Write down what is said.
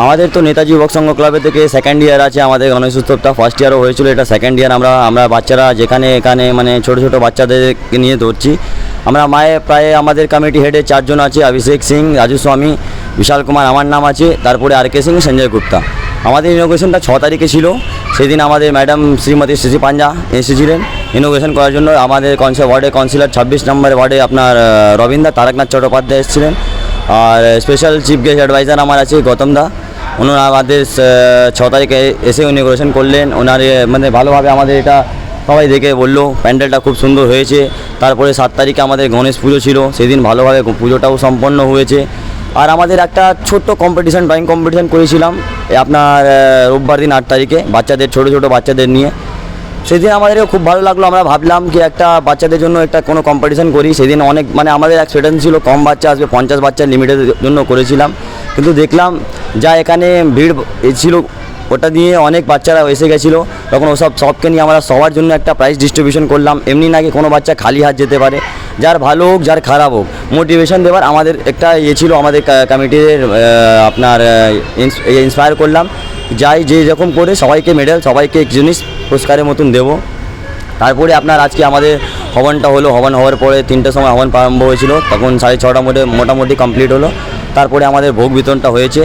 আমাদের তো নেতাজি যুবক সংঘ ক্লাবে থেকে সেকেন্ড ইয়ার আছে, আমাদের গণেশ উৎসবটা ফার্স্ট ইয়ারও হয়েছিল, এটা সেকেন্ড ইয়ার আমরা আমরা বাচ্চারা যেখানে, এখানে মানে ছোট ছোট বাচ্চাদেরকে নিয়ে ধরছি। আমরা মায়ে প্রায় আমাদের কমিটি হেডে চারজন আছে, অভিষেক সিং, রাজু স্বামী, বিশাল কুমার আমার নাম আছে, তারপরে আর কে সিং, সঞ্জয় গুপ্তা। আমাদের ইনোগ্রেশনটা ছ তারিখে ছিল, সেদিন আমাদের ম্যাডাম শ্রীমতী শ্রী পাঞ্জা এসেছিলেন ইনোগ্রেশন করার জন্য। আমাদের কনসে ওয়ার্ডে কাউন্সিলর ছাব্বিশ নম্বর ওয়ার্ডে আপনার রবীন্দ্র তারকনাথ চট্টোপাধ্যায় এসেছিলেন। আর স্পেশাল চিফ গেস্ট অ্যাডভাইজার আমার আছে গৌতম দা ওনারা আমাদের ছ তারিখে এসে ইনোগ্রেশন করলেন ওনার মানে ভালোভাবে আমাদের এটা সবাই দেখে বলল প্যান্ডেলটা খুব সুন্দর হয়েছে তারপরে সাত তারিখে আমাদের গণেশ পুজো ছিল সেদিন ভালোভাবে পুজোটাও সম্পন্ন হয়েছে আর আমাদের একটা ছোট্ট কম্পিটিশান ড্রয়িং কম্পিটিশান করেছিলাম আপনার রোববার দিন আট তারিখে বাচ্চাদের ছোটো ছোটো বাচ্চাদের নিয়ে সেদিন আমাদেরও খুব ভালো লাগল, আমরা ভাবলাম কি একটা বাচ্চাদের জন্য একটা কোনো কম্পিটিশান করি। সেদিন অনেক মানে আমাদের এক্সপেক্টেশন ছিল কম বাচ্চা আসবে, পঞ্চাশ বাচ্চার লিমিটের জন্য করেছিলাম। কিন্তু দেখলাম যা এখানে ভিড় ছিল, ওটা দিয়ে অনেক বাচ্চারা এসে গেছিল। তখন ওসব সবকে নিয়ে আমরা সবার জন্য একটা প্রাইজ ডিস্ট্রিবিউশন করলাম। এমনি নাকি কোনো বাচ্চা খালি হাত যেতে পারে। যার ভালো হোক, যার খারাপ হোক মোটিভেশন দেওয়ার আমাদের একটা ইয়ে ছিল, আমাদের কমিটির আপনার ইন্সপায়ার করলাম। যাই, যে রকম করে সবাইকে মেডেল সবাইকে এক জিনিস পুরস্কারের মতন দেব। তারপরে আপনার আজকে আমাদের হবনটা হলো, হবন হওয়ার পরে তিনটের সময় হবন প্রারম্ভ হয়েছিল, তখন সাড়ে ছটা মোটে মোটামুটি কমপ্লিট হলো। তারপরে আমাদের ভোগ বিতরণটা হয়েছে।